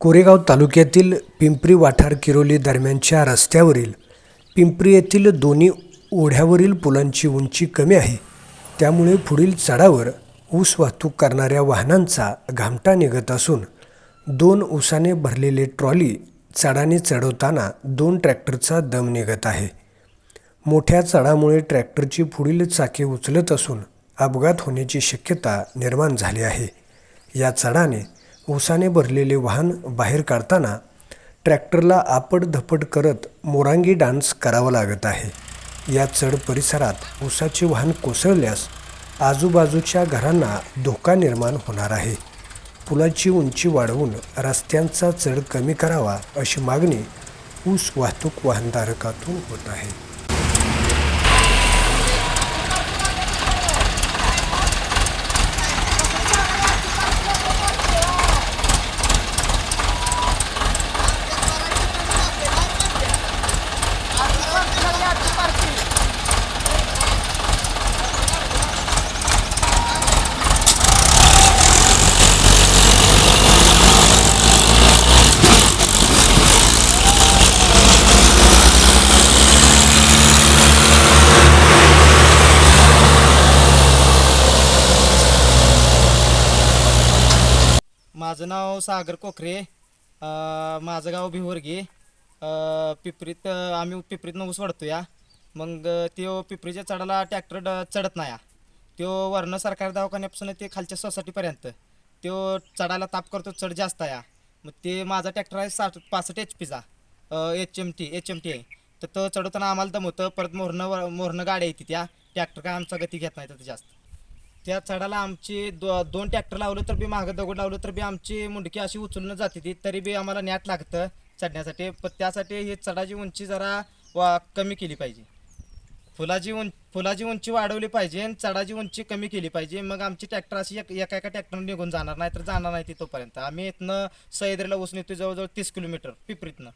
कोरेगाव तालुक्यातील पिंपरी वाठार किरोली दरम्यानच्या रस्त्यावरील पिंपरी येथील दोन्ही ओढ्यावरील पुलांची उंची कमी आहे. त्यामुळे पुढील चढावर ऊस वाहतूक करणाऱ्या वाहनांचा घामटा निघत असून दोन ऊसाने भरलेले ट्रॉली चढाने चढवताना दोन ट्रॅक्टरचा दम निघत आहे. मोठ्या चढामुळे ट्रॅक्टरची पुढील चाके उचलत असून अपघात होण्याची शक्यता निर्माण झाली आहे. या चढाने ऊसाने भरलेले वाहन बाहेर काढताना ट्रॅक्टरला आपट धपट करत मोरांगी डान्स करावा लागत आहे. या चढ परिसरात ऊसाचे वाहन कोसळल्यास आजूबाजूच्या घरांना धोका निर्माण होणार आहे. पुलाची उंची वाढवून रस्त्यांचा चढ कमी करावा अशी मागणी ऊस वाहतूक वाहनधारकातून होत आहे. माझं नाव सागर कोखरे. माझं गाव भिवरगी. पिपरीत आम्ही पिपरीतनं ऊस वाढतो या मग त्यो पिपरीच्या चढाला ट्रॅक्टर चढत नाही त्यो वरनं सरकारी दवाखान्यापासून ते खालच्या सोसायटीपर्यंत त्यो चढायला ताप करतो चढ जास्त आहे मग ते माझा ट्रॅक्टर आहे साठ पासष्ट एच पीचा H M T H M T आहे तर तो चढवताना आम्हाला दमवतं. परत मोरणं मोरणं मोहरनं गाड्या येते त्या. ट्रॅक्टर काय आमचा गती घेत नाही तर जास्त. त्या चढाला आमची दो दोन ट्रॅक्टर लावलं तर बी मागं दगड लावलं तर बी आमची मुंडकी अशी उचलून जाते ती तरी बी आम्हाला नॅट लागतं चढण्यासाठी. पण त्यासाठी ही चढाची उंची जरा वा कमी केली पाहिजे. फुलाची उं फुलाची उंची वाढवली पाहिजे आणि चढाची उंची कमी केली पाहिजे. मग आमची ट्रॅक्टर अशी एक एका एका ट्रॅक्टरनं निघून जाणार नाही तर जाणार नाही ती तोपर्यंत. आम्ही इथनं सह्याद्रीला उसून येतो जवळजवळ तीस किलोमीटर पिपरीतनं.